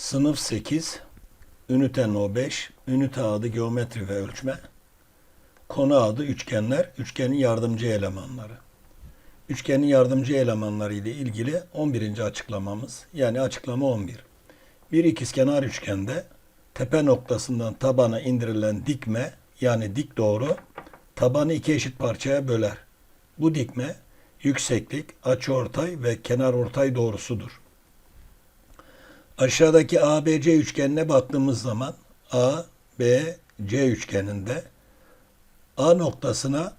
Sınıf 8, ünite No 5, ünite adı geometri ve ölçme, konu adı üçgenler, üçgenin yardımcı elemanları. Üçgenin yardımcı elemanları ile ilgili 11. açıklamamız, yani açıklama 11. Bir ikizkenar üçgende tepe noktasından tabana indirilen dikme, yani dik doğru, tabanı iki eşit parçaya böler. Bu dikme, yükseklik, açıortay ve kenarortay doğrusudur. Aşağıdaki ABC üçgenine baktığımız zaman A, B, C üçgeninde A noktasına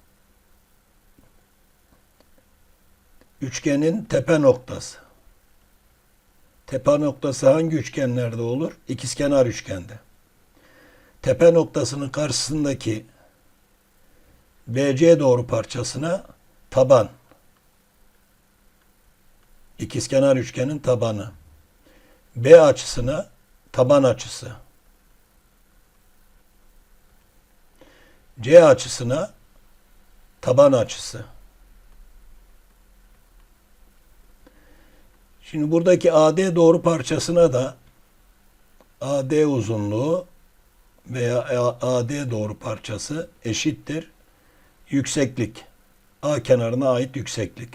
üçgenin tepe noktası. Tepe noktası hangi üçgenlerde olur? İkizkenar üçgende. Tepe noktasının karşısındaki BC doğru parçasına taban. İkizkenar üçgenin tabanı. B açısına taban açısı. C açısına taban açısı. Şimdi buradaki AD doğru parçasına da AD uzunluğu veya AD doğru parçası eşittir yükseklik. A kenarına ait yükseklik.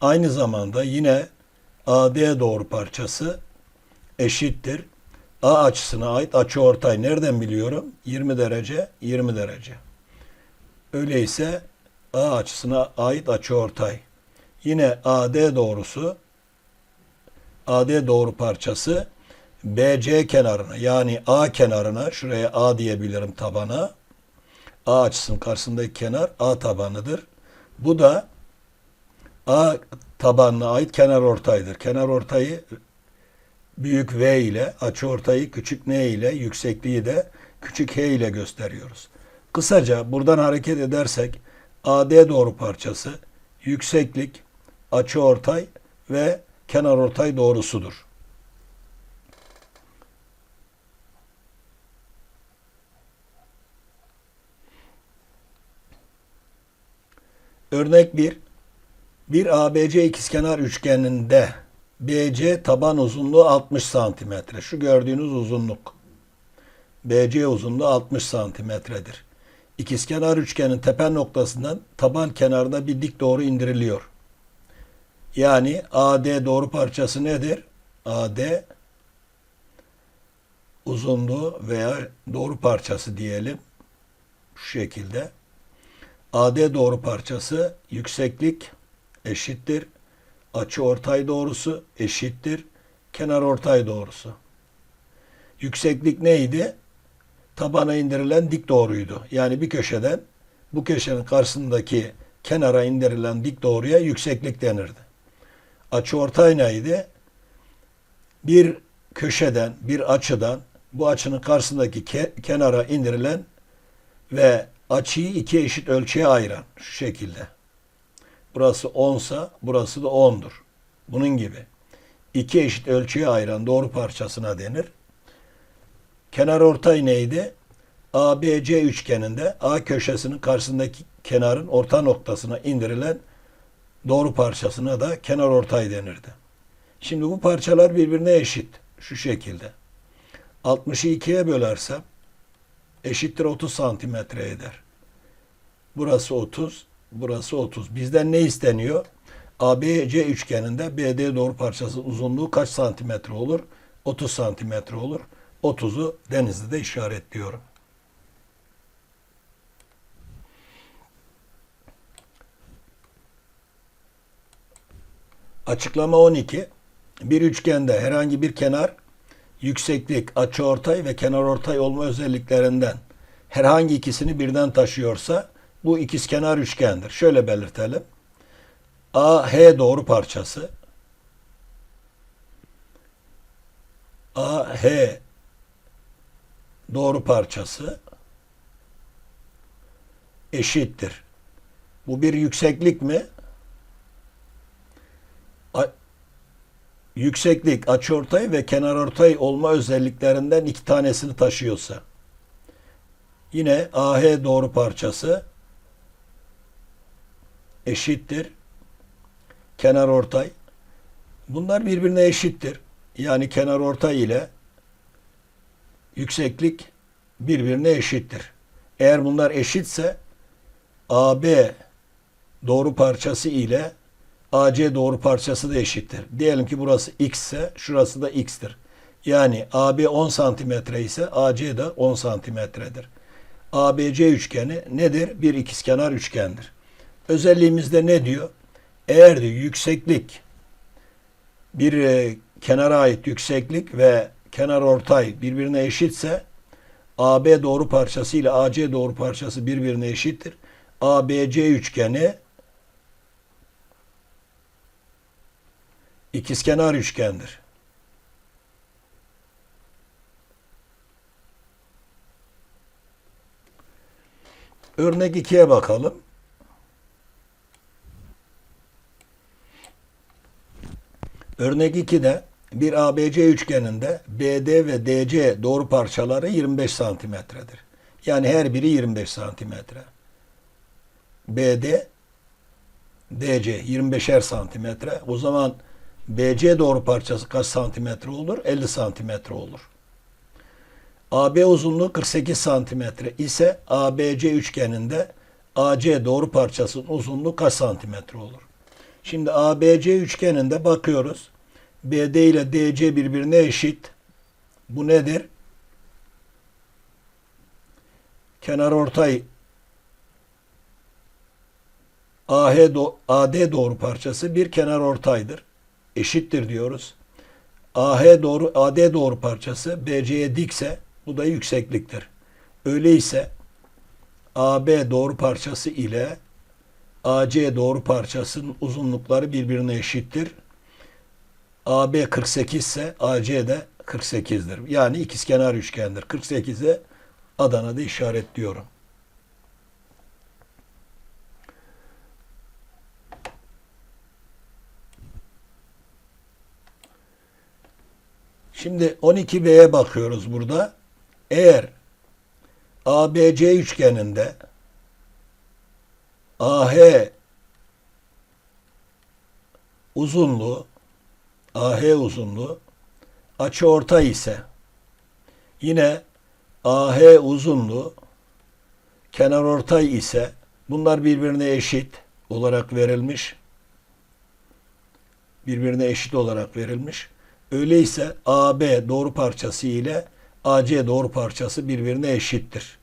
Aynı zamanda yine AD doğru parçası eşittir. A açısına ait açı ortay nereden biliyorum? 20 derece, 20 derece. Öyleyse A açısına ait açı ortay. Yine AD doğrusu AD doğru parçası BC kenarına yani A kenarına şuraya A diyebilirim tabana. A açısının karşısındaki kenar A tabanıdır. Bu da A tabanına ait kenar ortaydır. Kenar ortayı büyük V ile, açı ortayı küçük N ile, yüksekliği de küçük H ile gösteriyoruz. Kısaca buradan hareket edersek AD doğru parçası yükseklik, açı ortay ve kenar ortay doğrusudur. Örnek 1. Bir ABC ikizkenar üçgeninde BC taban uzunluğu 60 santimetre. Şu gördüğünüz uzunluk. BC uzunluğu 60 santimetredir. İkizkenar üçgenin tepe noktasından taban kenarda bir dik doğru indiriliyor. Yani AD doğru parçası nedir? AD uzunluğu veya doğru parçası diyelim. Şu şekilde. AD doğru parçası yükseklik eşittir. Açı ortay doğrusu eşittir. Kenar ortay doğrusu. Yükseklik neydi? Tabana indirilen dik doğruydu. Yani bir köşeden bu köşenin karşısındaki kenara indirilen dik doğruya yükseklik denirdi. Açı ortay neydi? Bir köşeden, bir açıdan bu açının karşısındaki ke- kenara indirilen ve açıyı iki eşit ölçüye ayıran şu şekilde. Burası 10 sa burası da 10'dur. Bunun gibi. İki eşit ölçüye ayıran doğru parçasına denir. Kenar ortay neydi? ABC üçgeninde A köşesinin karşısındaki kenarın orta noktasına indirilen doğru parçasına da kenar ortay denirdi. Şimdi bu parçalar birbirine eşit. Şu şekilde. 60'ı ikiye bölersem eşittir 30 santimetre eder. Burası 30, burası 30. Bizden ne isteniyor? ABC üçgeninde BD doğru parçası uzunluğu kaç santimetre olur? 30 santimetre olur. 30'u denizde de işaretliyorum. Açıklama 12. Bir üçgende herhangi bir kenar yükseklik, açıortay ve kenarortay olma özelliklerinden herhangi ikisini birden taşıyorsa bu ikizkenar üçgendir. Şöyle belirtelim. AH doğru parçası AH doğru parçası eşittir. Bu bir yükseklik mi? A- yükseklik, açıortay ve kenarortay olma özelliklerinden iki tanesini taşıyorsa. Yine AH doğru parçası eşittir. Kenar ortay. Bunlar birbirine eşittir. Yani kenar ortay ile yükseklik birbirine eşittir. Eğer bunlar eşitse AB doğru parçası ile AC doğru parçası da eşittir. Diyelim ki burası x ise şurası da x'tir. Yani AB 10 santimetre ise AC de 10 santimetredir. ABC üçgeni nedir? Bir ikizkenar üçgendir. Özelliğimizde ne diyor? Eğer diyor, yükseklik bir e, kenara ait yükseklik ve kenar ortay birbirine eşitse AB doğru parçası ile AC doğru parçası birbirine eşittir. ABC üçgeni ikizkenar üçgendir. Örnek 2'ye bakalım. Örnek 2'de bir ABC üçgeninde BD ve DC doğru parçaları 25 santimetredir. Yani her biri 25 santimetre. BD DC 25'er santimetre. O zaman BC doğru parçası kaç santimetre olur? 50 santimetre olur. AB uzunluğu 48 santimetre ise ABC üçgeninde AC doğru parçasının uzunluğu kaç santimetre olur? Şimdi ABC üçgeninde bakıyoruz. BD ile DC birbirine eşit. Bu nedir? Kenar ortay AH do- AD doğru parçası bir kenar ortaydır. Eşittir diyoruz. AH doğru AD doğru parçası BC'ye dikse bu da yüksekliktir. Öyleyse AB doğru parçası ile AC doğru parçasının uzunlukları birbirine eşittir. AB 48 ise AC de 48'dir. Yani ikizkenar üçgendir. 48'e Adana'da işaretliyorum. Şimdi 12B'ye bakıyoruz burada. Eğer ABC üçgeninde AH uzunluğu AH uzunluğu açı ortay ise yine AH uzunluğu kenar ortay ise bunlar birbirine eşit olarak verilmiş. Birbirine eşit olarak verilmiş. Öyleyse AB doğru parçası ile AC doğru parçası birbirine eşittir.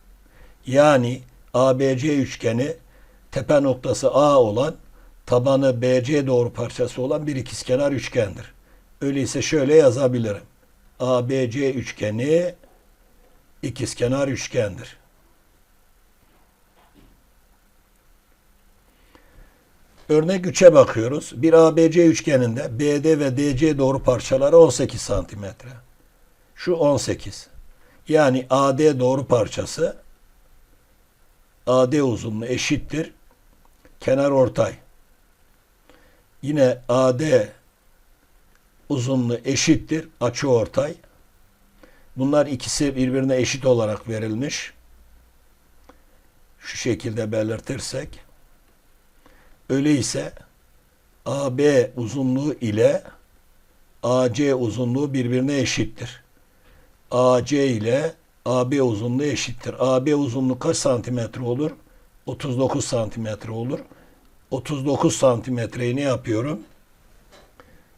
Yani ABC üçgeni tepe noktası A olan tabanı BC doğru parçası olan bir ikizkenar üçgendir. Öyleyse şöyle yazabilirim. ABC üçgeni ikizkenar üçgendir. Örnek 3'e bakıyoruz. Bir ABC üçgeninde BD ve DC doğru parçaları 18 santimetre. Şu 18. Yani AD doğru parçası AD uzunluğu eşittir. Kenar ortay. Yine AD uzunluğu eşittir. Açı ortay. Bunlar ikisi birbirine eşit olarak verilmiş. Şu şekilde belirtirsek. Öyleyse AB uzunluğu ile AC uzunluğu birbirine eşittir. AC ile AB uzunluğu eşittir. AB uzunluğu kaç santimetre olur? 39 santimetre olur. 39 santimetreyi ne yapıyorum?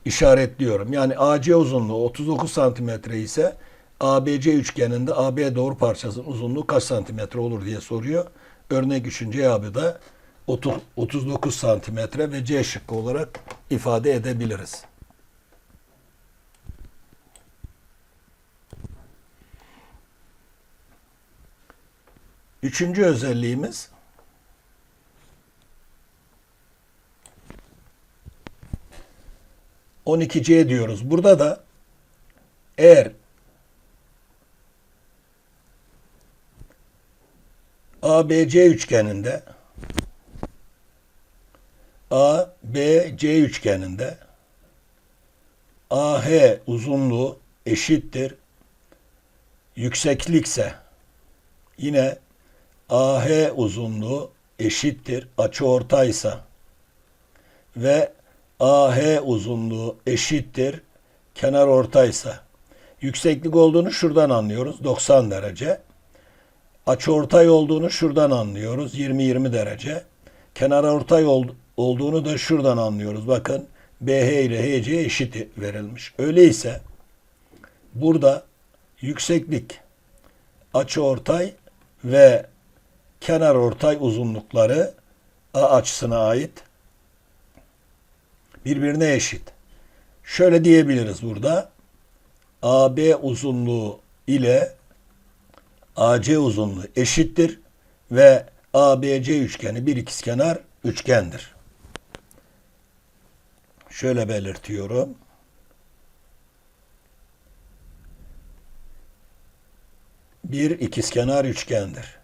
İşaretliyorum. Yani AC uzunluğu 39 santimetre ise ABC üçgeninde AB doğru parçasının uzunluğu kaç santimetre olur diye soruyor. Örnek 3. cevabı da 30 39 santimetre ve C şıkkı olarak ifade edebiliriz. Üçüncü özelliğimiz on iki C diyoruz. Burada da eğer ABC üçgeninde A, B, C üçgeninde AH uzunluğu eşittir. Yükseklikse yine AH uzunluğu eşittir. Açı ortaysa ve AH uzunluğu eşittir. Kenar ortaysa Yükseklik olduğunu şuradan anlıyoruz. 90 derece. Açıortay olduğunu şuradan anlıyoruz. 20-20 derece. Kenar ortay ol- olduğunu da şuradan anlıyoruz. Bakın BH ile HC eşit verilmiş. Öyleyse burada yükseklik, açıortay ve kenar ortay uzunlukları A açısına ait birbirine eşit. Şöyle diyebiliriz burada. AB uzunluğu ile AC uzunluğu eşittir ve ABC üçgeni bir ikizkenar üçgendir. Şöyle belirtiyorum. Bir ikizkenar üçgendir.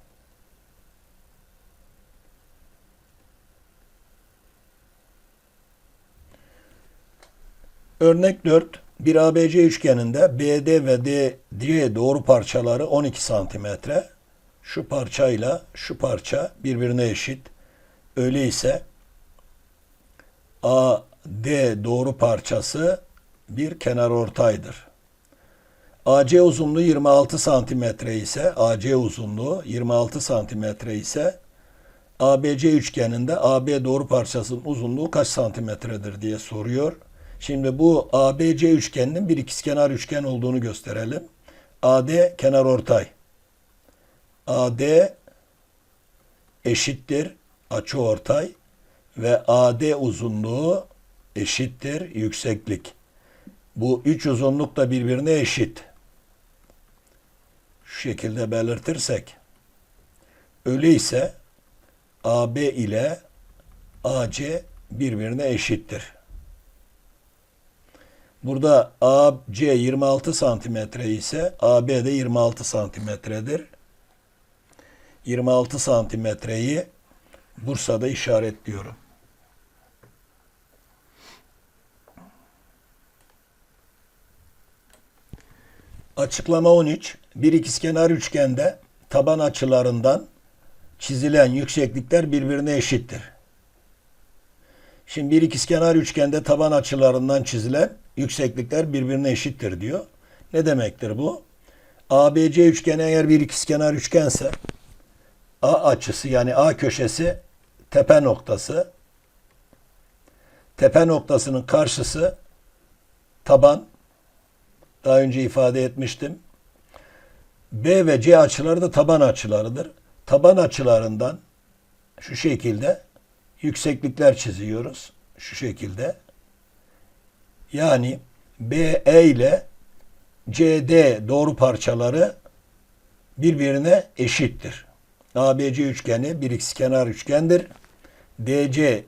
Örnek 4. Bir ABC üçgeninde BD ve DC doğru parçaları 12 santimetre. Şu parçayla şu parça birbirine eşit. Öyleyse AD doğru parçası bir kenar ortaydır. AC uzunluğu 26 santimetre ise AC uzunluğu 26 santimetre ise ABC üçgeninde AB doğru parçasının uzunluğu kaç santimetredir diye soruyor. Şimdi bu ABC üçgeninin bir ikizkenar üçgen olduğunu gösterelim. AD kenar ortay. AD eşittir açı ortay ve AD uzunluğu eşittir yükseklik. Bu üç uzunluk da birbirine eşit. Şu şekilde belirtirsek. Öyleyse AB ile AC birbirine eşittir. Burada AC 26 santimetre ise AB de 26 santimetredir. 26 santimetreyi Bursa'da işaretliyorum. Açıklama 13. Bir ikizkenar üçgende taban açılarından çizilen yükseklikler birbirine eşittir. Şimdi bir ikizkenar üçgende taban açılarından çizilen yükseklikler birbirine eşittir diyor. Ne demektir bu? ABC üçgeni eğer bir ikizkenar üçgense A açısı yani A köşesi tepe noktası. Tepe noktasının karşısı taban. Daha önce ifade etmiştim. B ve C açıları da taban açılarıdır. Taban açılarından şu şekilde yükseklikler çiziyoruz. Şu şekilde. Yani BE ile CD doğru parçaları birbirine eşittir. ABC üçgeni bir ikizkenar üçgendir. DC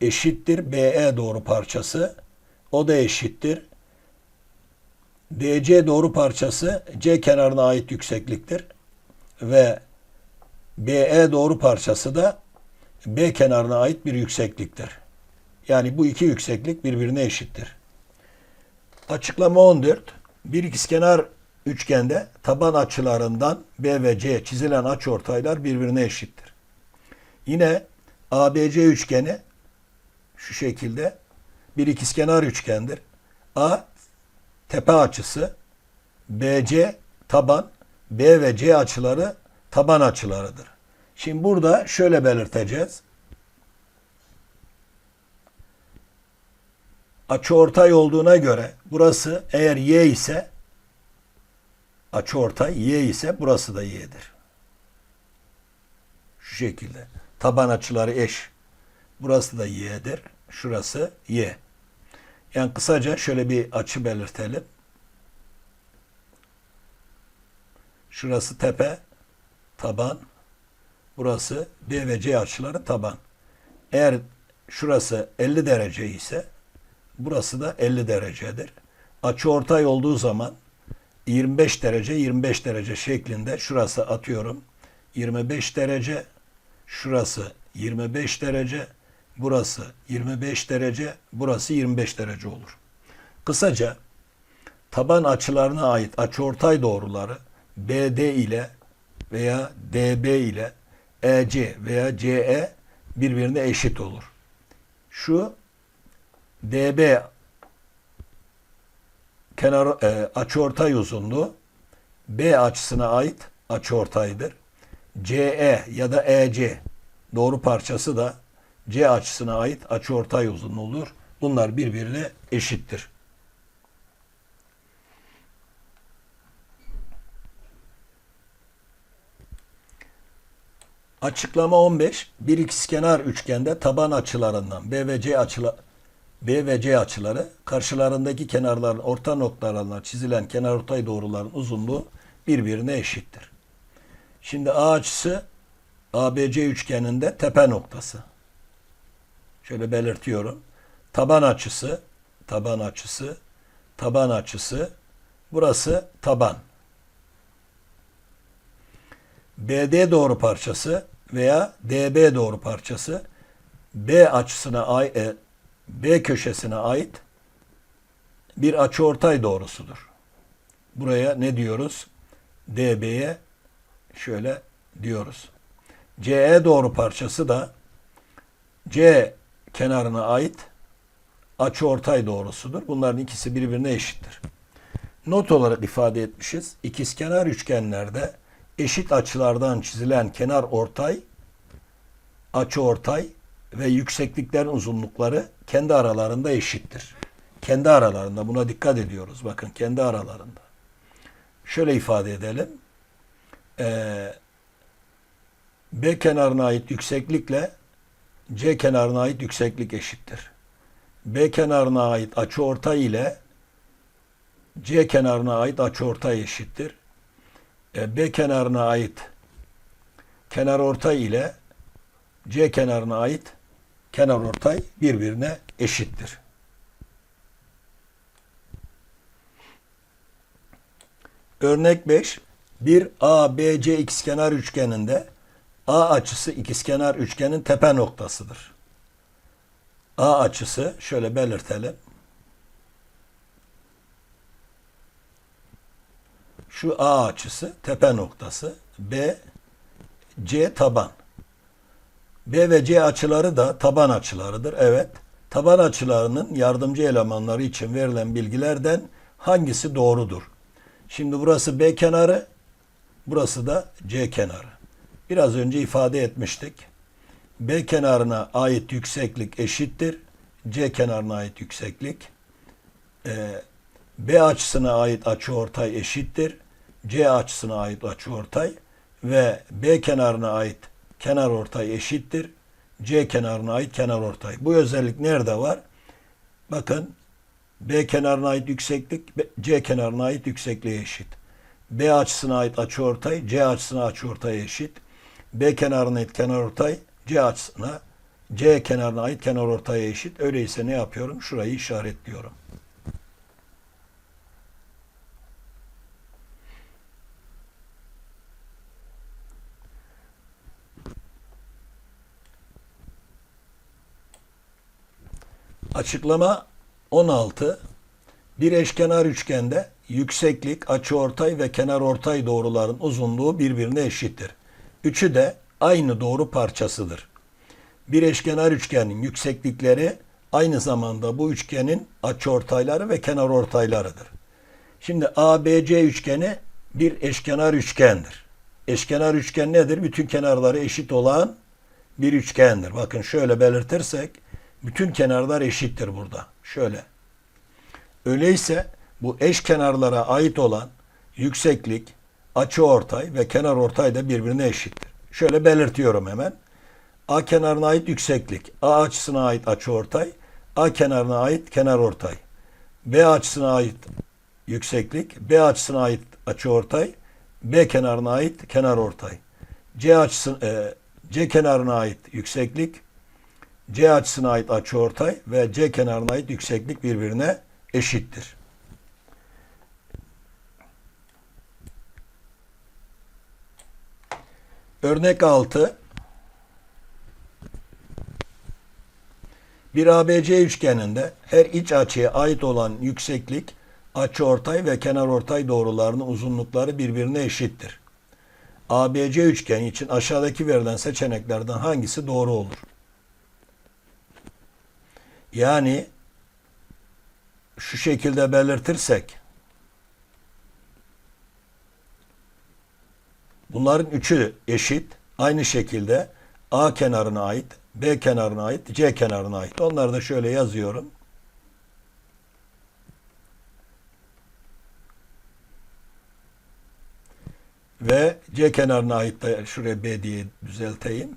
eşittir BE doğru parçası. O da eşittir. DC doğru parçası C kenarına ait yüksekliktir. Ve BE doğru parçası da B kenarına ait bir yüksekliktir. Yani bu iki yükseklik birbirine eşittir. Açıklama 14. Bir ikizkenar üçgende taban açılarından B ve C çizilen açıortaylar birbirine eşittir. Yine ABC üçgeni şu şekilde bir ikizkenar üçgendir. A tepe açısı, BC taban, B ve C açıları taban açılarıdır. Şimdi burada şöyle belirteceğiz. Açıortay olduğuna göre burası eğer y ise açıortay y ise burası da y'dir. Şu şekilde. Taban açıları eş. Burası da y'dir. Şurası y. Yani kısaca şöyle bir açı belirtelim. Şurası tepe, taban. Burası B ve C açıları taban. Eğer şurası 50 derece ise burası da 50 derecedir. Açı ortay olduğu zaman 25 derece 25 derece şeklinde şurası atıyorum 25 derece şurası 25 derece burası 25 derece burası 25 derece olur. Kısaca taban açılarına ait açıortay doğruları BD ile veya DB ile EC veya CE birbirine eşit olur. Şu DB kenar e, açıortay uzunluğu B açısına ait açıortaydır. CE ya da EC doğru parçası da C açısına ait açıortay uzunluğudur. Bunlar birbirine eşittir. Açıklama 15. Bir ikizkenar üçgende taban açılarından B ve C açıla B ve C açıları karşılarındaki kenarların orta noktalarına çizilen kenarortay doğruların uzunluğu birbirine eşittir. Şimdi A açısı ABC üçgeninde tepe noktası. Şöyle belirtiyorum. Taban açısı, taban açısı, taban açısı. Burası taban. BD doğru parçası veya DB doğru parçası B açısına e, B köşesine ait bir açıortay doğrusudur. Buraya ne diyoruz? DB'ye şöyle diyoruz. CE doğru parçası da C kenarına ait açıortay doğrusudur. Bunların ikisi birbirine eşittir. Not olarak ifade etmişiz. İkizkenar üçgenlerde eşit açılardan çizilen kenar ortay, açı ortay ve yüksekliklerin uzunlukları kendi aralarında eşittir. Kendi aralarında buna dikkat ediyoruz. Bakın kendi aralarında. Şöyle ifade edelim. Ee, B kenarına ait yükseklikle C kenarına ait yükseklik eşittir. B kenarına ait açı ortay ile C kenarına ait açı ortay eşittir. E, B kenarına ait kenar ortay ile C kenarına ait kenar ortay birbirine eşittir. Örnek 5. Bir ABC ikizkenar üçgeninde A açısı ikizkenar üçgenin tepe noktasıdır. A açısı şöyle belirtelim. Şu A açısı tepe noktası. B, C taban. B ve C açıları da taban açılarıdır. Evet. Taban açılarının yardımcı elemanları için verilen bilgilerden hangisi doğrudur? Şimdi burası B kenarı, burası da C kenarı. Biraz önce ifade etmiştik. B kenarına ait yükseklik eşittir. C kenarına ait yükseklik. Ee, B açısına ait açıortay eşittir. C açısına ait açıortay ve B kenarına ait kenarortay eşittir. C kenarına ait kenarortay. Bu özellik nerede var? Bakın B kenarına ait yükseklik C kenarına ait yüksekliğe eşit. B açısına ait açıortay C açısına açıortay eşit. B kenarına ait kenarortay C açısına C kenarına ait kenarortaya eşit. Öyleyse ne yapıyorum? Şurayı işaretliyorum. Açıklama 16. Bir eşkenar üçgende yükseklik, açıortay ve kenarortay doğruların uzunluğu birbirine eşittir. Üçü de aynı doğru parçasıdır. Bir eşkenar üçgenin yükseklikleri aynı zamanda bu üçgenin açıortayları ve kenarortaylarıdır. Şimdi ABC üçgeni bir eşkenar üçgendir. Eşkenar üçgen nedir? Bütün kenarları eşit olan bir üçgendir. Bakın şöyle belirtirsek bütün kenarlar eşittir burada. Şöyle. Öyleyse bu eş kenarlara ait olan yükseklik, açı ortay ve kenar ortay da birbirine eşittir. Şöyle belirtiyorum hemen. A kenarına ait yükseklik, A açısına ait açı ortay, A kenarına ait kenar ortay. B açısına ait yükseklik, B açısına ait açı ortay, B kenarına ait kenar ortay. C açısı e, C kenarına ait yükseklik, C açısına ait açıortay ve C kenarına ait yükseklik birbirine eşittir. Örnek 6 Bir ABC üçgeninde her iç açıya ait olan yükseklik, açıortay ve kenarortay doğrularının uzunlukları birbirine eşittir. ABC üçgeni için aşağıdaki verilen seçeneklerden hangisi doğru olur? Yani şu şekilde belirtirsek bunların üçü eşit. Aynı şekilde A kenarına ait, B kenarına ait, C kenarına ait. Onları da şöyle yazıyorum. Ve C kenarına ait de şuraya B diye düzelteyim.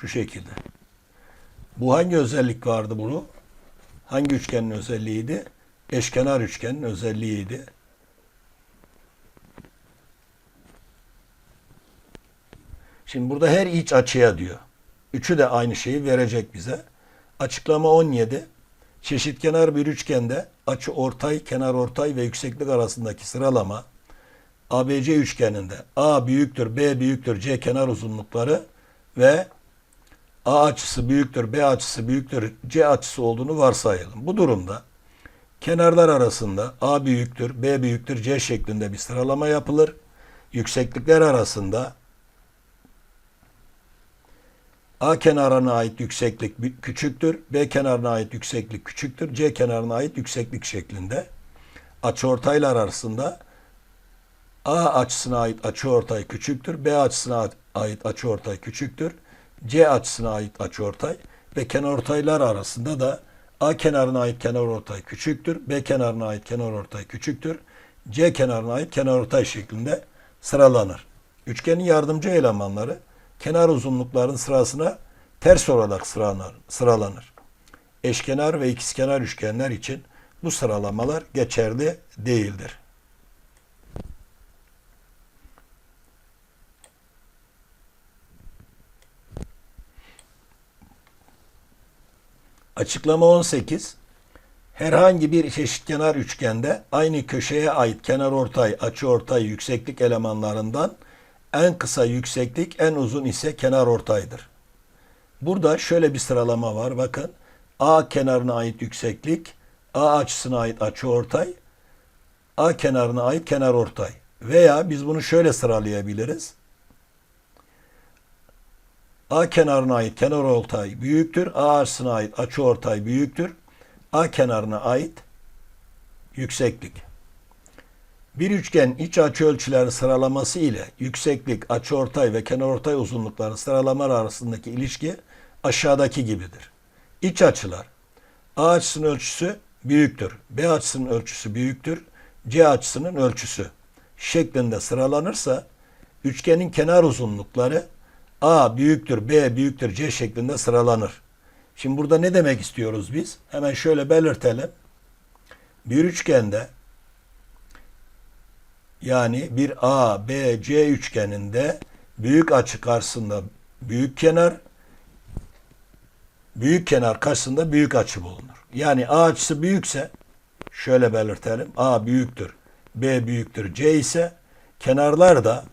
Şu şekilde. Bu hangi özellik vardı bunu? Hangi üçgenin özelliğiydi? Eşkenar üçgenin özelliğiydi. Şimdi burada her iç açıya diyor. Üçü de aynı şeyi verecek bize. Açıklama 17. Çeşitkenar bir üçgende açı ortay, kenar ortay ve yükseklik arasındaki sıralama ABC üçgeninde A büyüktür, B büyüktür, C kenar uzunlukları ve A açısı büyüktür, B açısı büyüktür, C açısı olduğunu varsayalım. Bu durumda kenarlar arasında A büyüktür, B büyüktür, C şeklinde bir sıralama yapılır. Yükseklikler arasında A kenarına ait yükseklik küçüktür, B kenarına ait yükseklik küçüktür, C kenarına ait yükseklik şeklinde. Açıortaylar arasında A açısına ait açıortay küçüktür, B açısına ait açıortay küçüktür, C açısına ait açıortay ve kenarortaylar arasında da A kenarına ait kenarortay küçüktür, B kenarına ait kenarortay küçüktür, C kenarına ait kenarortay şeklinde sıralanır. Üçgenin yardımcı elemanları kenar uzunlukların sırasına ters olarak sıralanır. sıralanır. Eşkenar ve ikizkenar üçgenler için bu sıralamalar geçerli değildir. Açıklama 18. Herhangi bir eşitkenar üçgende aynı köşeye ait kenarortay, açıortay, yükseklik elemanlarından en kısa yükseklik, en uzun ise kenarortaydır. Burada şöyle bir sıralama var. Bakın. A kenarına ait yükseklik, A açısına ait açıortay, A kenarına ait kenarortay. Veya biz bunu şöyle sıralayabiliriz. A kenarına ait kenarortay büyüktür. A açısına ait açıortay büyüktür. A kenarına ait yükseklik. Bir üçgen iç açı ölçüleri sıralaması ile yükseklik, açıortay ve kenarortay uzunlukları sıralamalar arasındaki ilişki aşağıdaki gibidir. İç açılar A açısının ölçüsü büyüktür. B açısının ölçüsü büyüktür. C açısının ölçüsü şeklinde sıralanırsa üçgenin kenar uzunlukları A büyüktür, B büyüktür, C şeklinde sıralanır. Şimdi burada ne demek istiyoruz biz? Hemen şöyle belirtelim. Bir üçgende yani bir A, B, C üçgeninde büyük açı karşısında büyük kenar, büyük kenar karşısında büyük açı bulunur. Yani A açısı büyükse şöyle belirtelim. A büyüktür, B büyüktür, C ise kenarlar da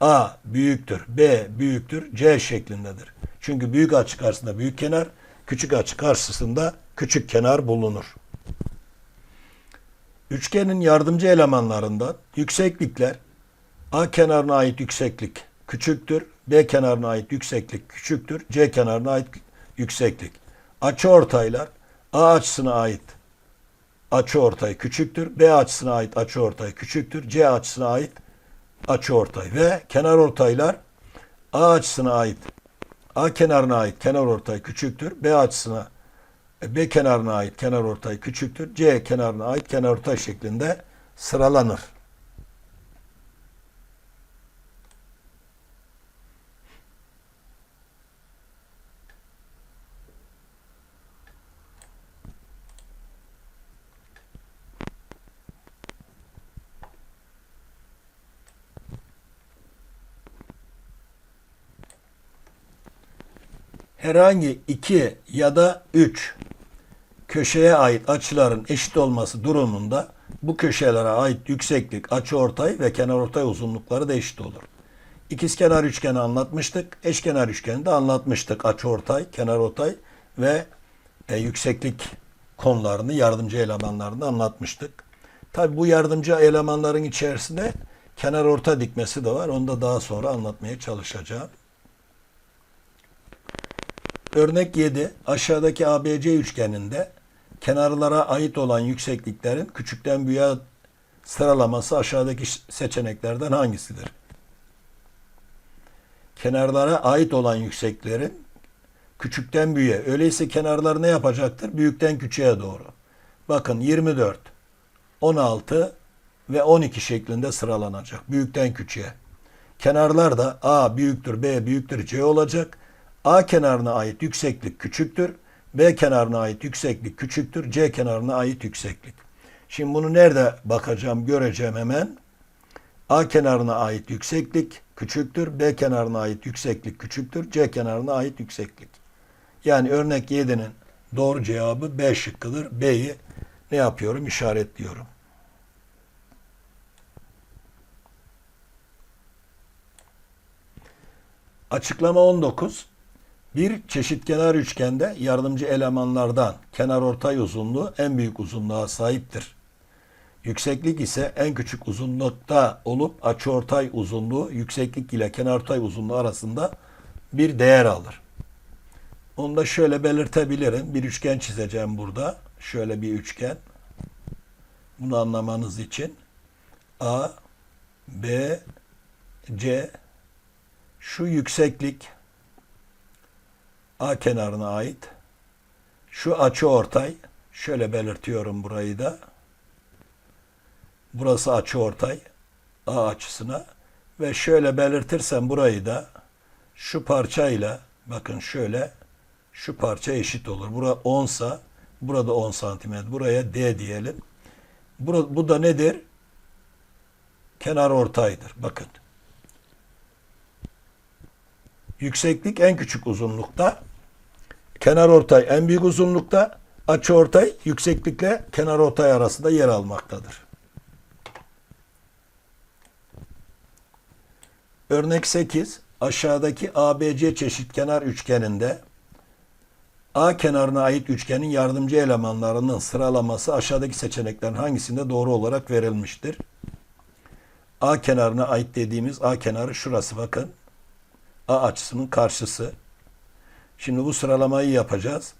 A büyüktür, B büyüktür, C şeklindedir. Çünkü büyük açı karşısında büyük kenar, küçük açı karşısında küçük kenar bulunur. Üçgenin yardımcı elemanlarından yükseklikler A kenarına ait yükseklik küçüktür, B kenarına ait yükseklik küçüktür, C kenarına ait yükseklik. Açıortaylar A açısına ait açıortay küçüktür, B açısına ait açıortay küçüktür, C açısına ait açıortay ve kenarortaylar A açısına ait A kenarına ait kenarortay küçüktür, B açısına e, B kenarına ait kenarortay küçüktür. C kenarına ait kenarortay şeklinde sıralanır. Herhangi iki ya da üç köşeye ait açıların eşit olması durumunda bu köşelere ait yükseklik, açıortay ve kenarortay uzunlukları da eşit olur. İkizkenar üçgeni anlatmıştık. Eşkenar üçgeni de anlatmıştık. Açıortay, kenarortay ve e, yükseklik konularını, yardımcı elemanlarını anlatmıştık. Tabi bu yardımcı elemanların içerisinde kenarorta dikmesi de var. Onu da daha sonra anlatmaya çalışacağım. Örnek 7. Aşağıdaki ABC üçgeninde kenarlara ait olan yüksekliklerin küçükten büyüğe sıralaması aşağıdaki seçeneklerden hangisidir? Kenarlara ait olan yükseklerin küçükten büyüğe. Öyleyse kenarlar ne yapacaktır? Büyükten küçüğe doğru. Bakın 24, 16 ve 12 şeklinde sıralanacak. Büyükten küçüğe. Kenarlar da A büyüktür, B büyüktür, C olacak. A kenarına ait yükseklik küçüktür. B kenarına ait yükseklik küçüktür. C kenarına ait yükseklik. Şimdi bunu nerede bakacağım, göreceğim hemen. A kenarına ait yükseklik küçüktür. B kenarına ait yükseklik küçüktür. C kenarına ait yükseklik. Yani örnek 7'nin doğru cevabı B şıkkıdır. B'yi ne yapıyorum? İşaretliyorum. Açıklama 19. Bir çeşitkenar üçgende yardımcı elemanlardan kenar ortay uzunluğu en büyük uzunluğa sahiptir. Yükseklik ise en küçük uzunlukta olup açıortay uzunluğu yükseklik ile kenarortay uzunluğu arasında bir değer alır. Onu da şöyle belirtebilirim. Bir üçgen çizeceğim burada. Şöyle bir üçgen. Bunu anlamanız için A, B, C şu yükseklik A kenarına ait. Şu açı ortay. Şöyle belirtiyorum burayı da. Burası açı ortay. A açısına. Ve şöyle belirtirsem burayı da şu parçayla bakın şöyle şu parça eşit olur. Bura 10 sa burada 10 santimetre. Buraya D diyelim. Bu, bu da nedir? Kenar ortaydır. Bakın. Yükseklik en küçük uzunlukta. Kenar ortay en büyük uzunlukta. Açı ortay yükseklikle kenar ortay arasında yer almaktadır. Örnek 8. Aşağıdaki ABC çeşitkenar üçgeninde A kenarına ait üçgenin yardımcı elemanlarının sıralaması aşağıdaki seçeneklerin hangisinde doğru olarak verilmiştir? A kenarına ait dediğimiz A kenarı şurası bakın. A açısının karşısı. Şimdi bu sıralamayı yapacağız.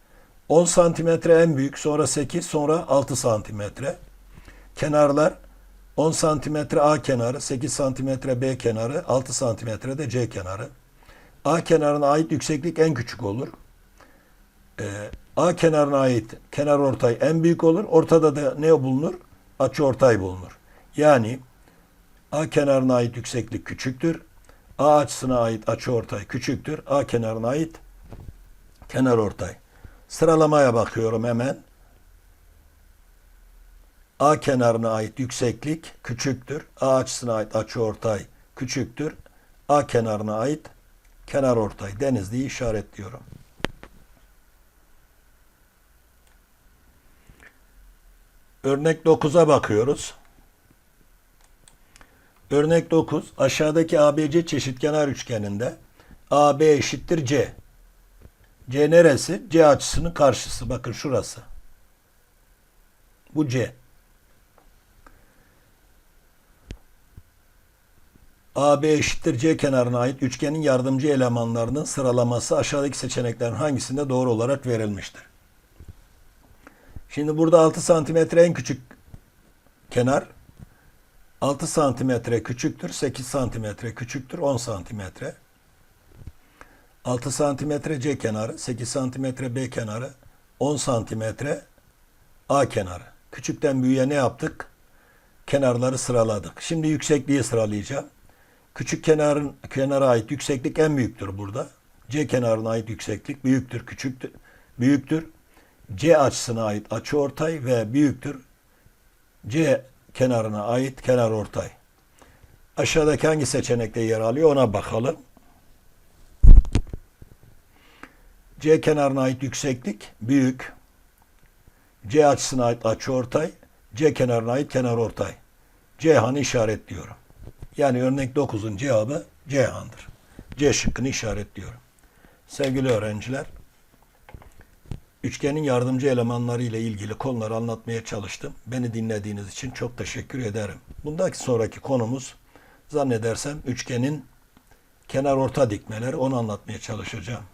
10 santimetre en büyük, sonra 8, sonra 6 santimetre. Kenarlar 10 santimetre A kenarı, 8 santimetre B kenarı, 6 santimetre de C kenarı. A kenarına ait yükseklik en küçük olur. Ee, A kenarına ait kenar ortay en büyük olur. Ortada da ne bulunur? Açı ortay bulunur. Yani A kenarına ait yükseklik küçüktür. A açısına ait açı ortay küçüktür. A kenarına ait kenar ortay. Sıralamaya bakıyorum hemen. A kenarına ait yükseklik küçüktür. A açısına ait açı ortay küçüktür. A kenarına ait kenar ortay denizliği işaretliyorum. Örnek 9'a bakıyoruz. Örnek 9. Aşağıdaki ABC çeşitkenar üçgeninde AB eşittir C. C neresi? C açısının karşısı. Bakın şurası. Bu C. AB eşittir C kenarına ait üçgenin yardımcı elemanlarının sıralaması aşağıdaki seçeneklerin hangisinde doğru olarak verilmiştir? Şimdi burada 6 santimetre en küçük kenar. 6 santimetre küçüktür. 8 santimetre küçüktür. 10 santimetre. 6 santimetre C kenarı. 8 santimetre B kenarı. 10 santimetre A kenarı. Küçükten büyüğe ne yaptık? Kenarları sıraladık. Şimdi yüksekliği sıralayacağım. Küçük kenarın kenara ait yükseklik en büyüktür burada. C kenarına ait yükseklik büyüktür, küçüktür, büyüktür. C açısına ait açı ortay ve büyüktür. C kenarına ait kenar ortay. Aşağıdaki hangi seçenekte yer alıyor ona bakalım. C kenarına ait yükseklik büyük. C açısına ait açı ortay. C kenarına ait kenar ortay. Cihan'ı işaretliyorum. Yani örnek 9'un cevabı Cihan'dır. C şıkkını işaretliyorum. Sevgili öğrenciler, Üçgenin yardımcı elemanları ile ilgili konuları anlatmaya çalıştım. Beni dinlediğiniz için çok teşekkür ederim. Bundaki sonraki konumuz zannedersem üçgenin kenar orta dikmeleri onu anlatmaya çalışacağım.